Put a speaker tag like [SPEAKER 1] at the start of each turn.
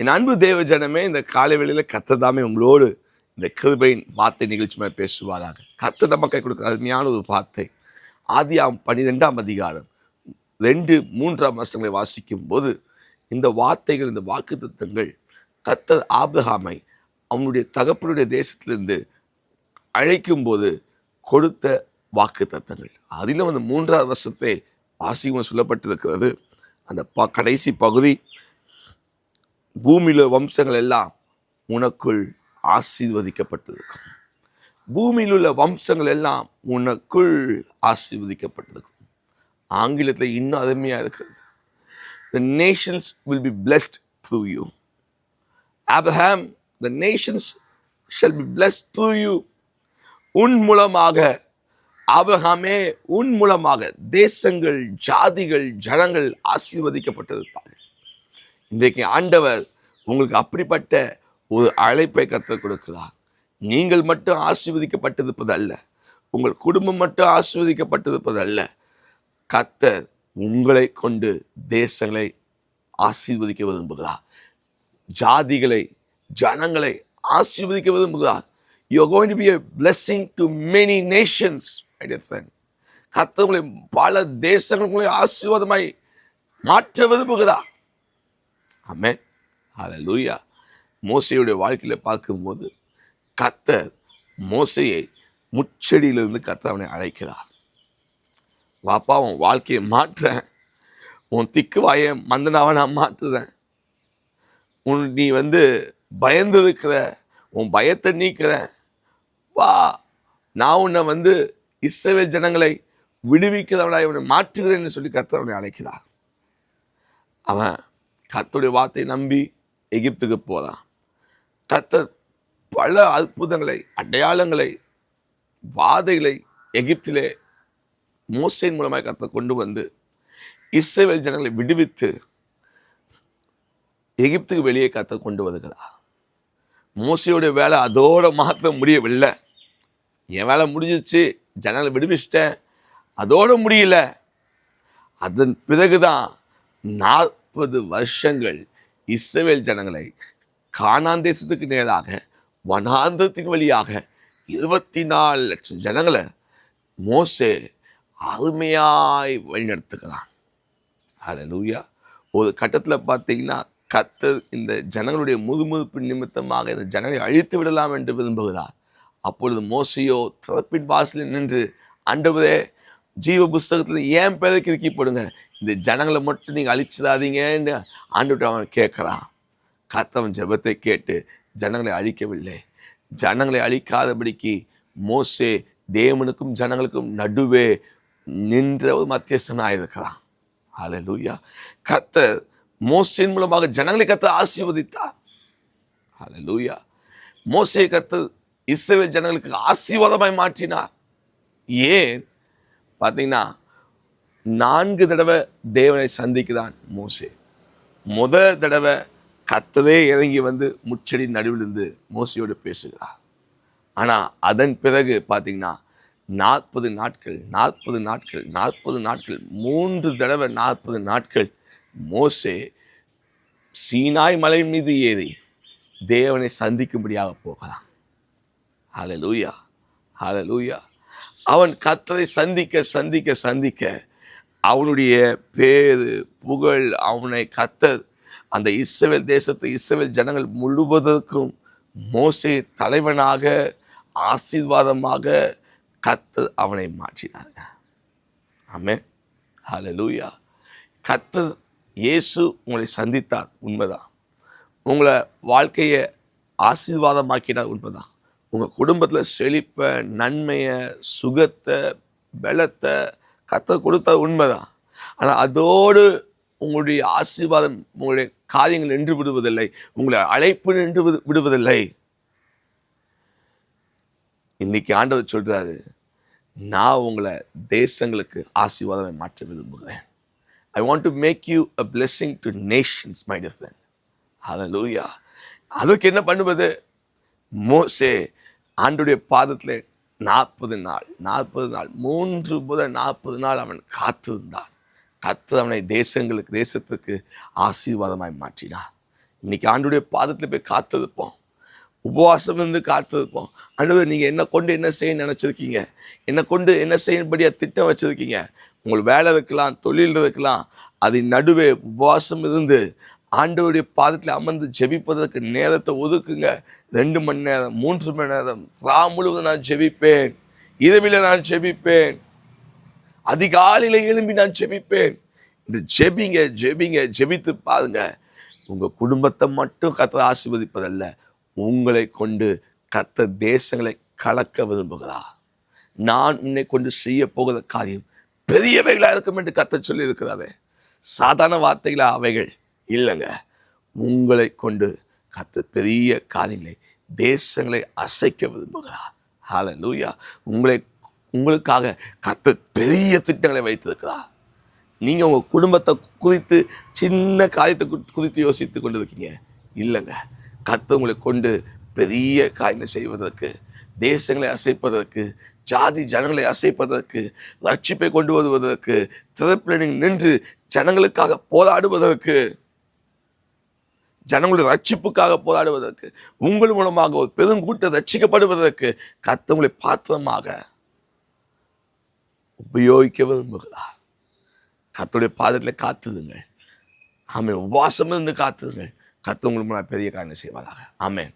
[SPEAKER 1] என் அன்பு தேவ ஜனமே இந்த காலை வேளையில் கத்ததாமே உங்களோடு இந்த கிருபையின் வார்த்தை நிகழ்ச்சி மாதிரி பேசுவாராக. கத்த கை கொடுக்குற அருமையான ஒரு வார்த்தை. ஆதியாம் பன்னிரெண்டாம் அதிகாரம் ரெண்டு மூன்றாம் வருஷங்களை வாசிக்கும் போது இந்த வார்த்தைகள் இந்த வாக்கு தத்துவங்கள் கத்தர் ஆபிரகாமை அவனுடைய தகப்பனுடைய தேசத்திலிருந்து அழைக்கும் போது கொடுத்த வாக்கு தத்தங்கள் அதிலும் அந்த மூன்றாவது வருஷத்தை வாசிக்கும் சொல்லப்பட்டிருக்கிறது. அந்த ப கடைசி பகுதி பூமியில் வம்சங்கள் எல்லாம் உனக்குள் ஆசீர்வதிக்கப்பட்டிருக்கும் பூமியில் உள்ள வம்சங்கள் எல்லாம் உனக்குள் ஆசீர்வதிக்கப்பட்டிருக்கும் ஆங்கிலத்தில் இன்னும் அருமையாக இருக்கிறது the nations will be blessed through you Abraham, the nations shall be blessed through you உன் மூலமாக ஆபிரகாமே உன் மூலமாக தேசங்கள் ஜாதிகள் ஜனங்கள் ஆசீர்வதிக்கப்பட்டிருப்பார்கள் இன்றைக்கு ஆண்டவர் உங்களுக்கு அப்படிப்பட்ட ஒரு அழைப்பை கற்றுக் கொடுக்கிறார். நீங்கள் மட்டும் ஆசீர்வதிக்கப்பட்டிருப்பது அல்ல உங்கள் குடும்பம் மட்டும் ஆசீர்வதிக்கப்பட்டிருப்பது அல்ல கத்தர் உங்களை கொண்டு தேசங்களை ஆசீர்வதிக்க விரும்புகிறார். ஜாதிகளை ஜனங்களை ஆசீர்வதிக்க விரும்புகிறார். You going going be be a to many nations nations my dear கத்தவங்களை பல தேசங்களுக்குள்ளே ஆசீர்வாதமாய் மாற்ற விரும்புகிறார். அமேன் அதில் லூயா மோசையுடைய வாழ்க்கையில பார்க்கும்போது கத்தர் மோசையை முச்செடியிலிருந்து கத்தர் அவனை அழைக்கிறார். வாப்பா உன் வாழ்க்கையை மாற்றுறேன். உன் திக்கு வாயை மந்தனாவை நான் மாற்றுறேன். உன் நீ வந்து பயந்து இருக்கிற உன் பயத்தை நீக்கிறேன். வா நான் உன்னை வந்து இஸ்ரவேல் ஜனங்களை விடுவிக்கிறவனாய் இவனை மாற்றுகிறேன்னு சொல்லி கத்தர் அவனை அழைக்கிறார். அவன் கத்துடைய வார்த்தையை நம்பி எகிப்துக்கு போகிறான் கத்த பல அற்புதங்களை அடையாளங்களை வாதைகளை எகிப்திலே மோசையின் மூலமாக கத்த கொண்டு வந்து இஸ்ரேல் ஜனங்களை விடுவித்து எகிப்துக்கு வெளியே கத்த கொண்டு வருகிறா மோசையோடைய வேலை அதோட மாற்ற முடியவில்லை. என் வேலை முடிஞ்சிச்சு ஜனங்களை விடுவிச்சிட்டேன். அதோட முடியல. அதன் பிறகுதான் நாற்பது வருஷங்கள் இஸ்ரேல் ஜனங்களை காணான் தேசத்துக்கு நேராக வனாந்தத்தின் வழியாக இருபத்தி நாலு லட்சம் ஜனங்களை மோசே அருமையாய் வழிநடத்துகிறான். ஹalleluya ஒரு கட்டத்தில் பார்த்தீங்கன்னா கத்தர் இந்த ஜனங்களுடைய முதுமுதுப்பு நிமித்தமாக இந்த ஜனங்களை அழித்து விடலாம் என்று விரும்புகிறார். அப்பொழுது மோசையோ திறப்பின் வாசலில் நின்று ஆண்டவரே ஜீவ புஸ்தகத்தில் ஏன் பேரை கிறுக்கி போடுங்க? இந்த ஜனங்களை மட்டும் நீங்கள் அழிச்சிடாதீங்கன்னு ஆண்டுகிட்ட அவன் கேட்குறான். கத்தவன் ஜெபத்தை கேட்டு ஜனங்களை அழிக்கவில்லை. ஜனங்களை அழிக்காதபடிக்கு மோசே தேவனுக்கும் ஜனங்களுக்கும் நடுவே நின்ற ஒரு மத்தியஸ்தனாக இருக்கிறான். லூயா கத்தர் மோசின் மூலமாக ஜனங்களை கத்தர் ஆசீர்வதித்தார். லூயா மோசே கத்தர் இஸ்ரேல் ஜனங்களுக்கு ஆசீர்வாதமாய் மாற்றினார். ஏன்? பார்த்தீங்கன்னா நான்கு தடவை தேவனை சந்திக்குதான் மோசே. முத தடவை கத்ததே இறங்கி வந்து முச்செடி நடுவிலிருந்து மோசையோடு பேசுகிறார். ஆனால் அதன் பிறகு பார்த்தீங்கன்னா நாற்பது நாட்கள் நாற்பது நாட்கள் நாற்பது நாட்கள் மூன்று தடவை நாற்பது நாட்கள் மோசே சீனாய் மலை மீது ஏறி தேவனை சந்திக்கும்படியாக போகலாம் ஹலலூயா ஹலலூயா அவன் கத்தரை சந்திக்க சந்திக்க சந்திக்க அவனுடைய பேரு புகழ் அவனை கத்தர் அந்த இஸ்ரவேல் தேசத்து இஸ்ரவேல் ஜனங்கள் முழுவதற்கும் மோசே தலைவனாக ஆசீர்வாதமாக கத்தர் அவனை மாற்றினார். ஆமே ஹலலூயா கத்தர் இயேசு உங்களை சந்தித்தார் உண்மைதான். உங்களை வாழ்க்கையை ஆசீர்வாதமாக்கினார் உண்மைதான். உங்கள் குடும்பத்தில் செழிப்பை நன்மையை சுகத்தை பலத்தை கத்த கொடுத்த உண்மைதான். ஆனால் அதோடு உங்களுடைய ஆசீர்வாதம் உங்களுடைய காரியங்கள் நின்று விடுவதில்லை. உங்களை அழைப்பு நின்று விடுவதில்லை. இன்னைக்கு ஆண்டவர் சொல்கிறாரு நான் உங்களை தேசங்களுக்கு ஆசீர்வாதமை மாற்ற விரும்புகிறேன். I want to make you a blessing to nations my different அதை லூயா அதுக்கு என்ன பண்ணுவது? மோசே ஆண்டுடைய பாதத்தில் நாற்பது நாள் நாற்பது நாள் மூன்று புத நாற்பது நாள் அவன் காத்திருந்தான். கத்து அவனை தேசங்களுக்கு தேசத்துக்கு ஆசீர்வாதமாய் மாற்றினான் இன்னைக்கு ஆண்டுடைய பாதத்தில் போய் காத்திருப்போம். உபவாசம் இருந்து காத்திருப்போம். ஆண்டவர் நீங்கள் என்ன கொண்டு என்ன செய்ய நினச்சிருக்கீங்க? என்னை கொண்டு என்ன செய்யும்படியாக திட்டம் வச்சுருக்கீங்க? உங்களுக்கு வேலை இருக்கலாம் தொழில் இருக்கலாம் அதன் நடுவே உபவாசம் இருந்து ஆண்டவருடைய பாதத்தில் அமர்ந்து ஜெபிப்பதற்கு நேரத்தை ஒதுக்குங்க. ரெண்டு மணி நேரம் மூன்று மணி நேரம் சா முழுவதும் நான் ஜெபிப்பேன். இரவில் நான் ஜெபிப்பேன். அதிகாலையில் எழும்பி நான் ஜெபிப்பேன். இந்த ஜெபிங்க ஜெபிங்க ஜெபித்து பாருங்க. உங்கள் குடும்பத்தை மட்டும் கத்த ஆசீர்வதிப்பதல்ல உங்களை கொண்டு கத்த தேசங்களை கலக்க விரும்புகிறார் நான் உன்னை கொண்டு செய்ய போகிற காரியம் பெரியவைகளாக இருக்கும் என்று கத்த சொல்லி இருக்கிறாரே சாதாரண வார்த்தைகளா அவைகள். இல்லைங்க. உங்களை கொண்டு கத்த பெரிய காரியங்களை தேசங்களை அசைக்க விரும்புகிறார் ஹalleluya உங்களை உங்களுக்காக கத்த பெரிய திட்டங்களை வைத்திருக்கிறார் நீங்கள் உங்கள் குடும்பத்தை குறித்து சின்ன காரியத்தை குறி- குறித்து யோசித்து கொண்டு இருக்கீங்க இல்லைங்க. கத்த உங்களை கொண்டு பெரிய காயங்களை செய்வதற்கு தேசங்களை அசைப்பதற்கு ஜாதி ஜனங்களை அசைப்பதற்கு ரட்சிப்பை கொண்டு வருவதற்கு திறப்பில் நின்று ஜனங்களுக்காக போராடுவதற்கு ஜனங்களுடைய ரட்சிப்புக்காக போராடுவதற்கு உங்கள் மூலமாக ஒரு பெருங்கூட்டம் ரட்சிக்கப்படுவதற்கு கத்தவங்களை பாத்திரமாக உபயோகிக்க விரும்புகிறார். கத்துடைய பாதத்தில் காத்துதுங்கள் ஆமென். உபவாசம் இருந்து காத்துதுங்கள் கத்தவங்களுக்கு நான் பெரிய காரியம் செய்வதாக ஆமேன்.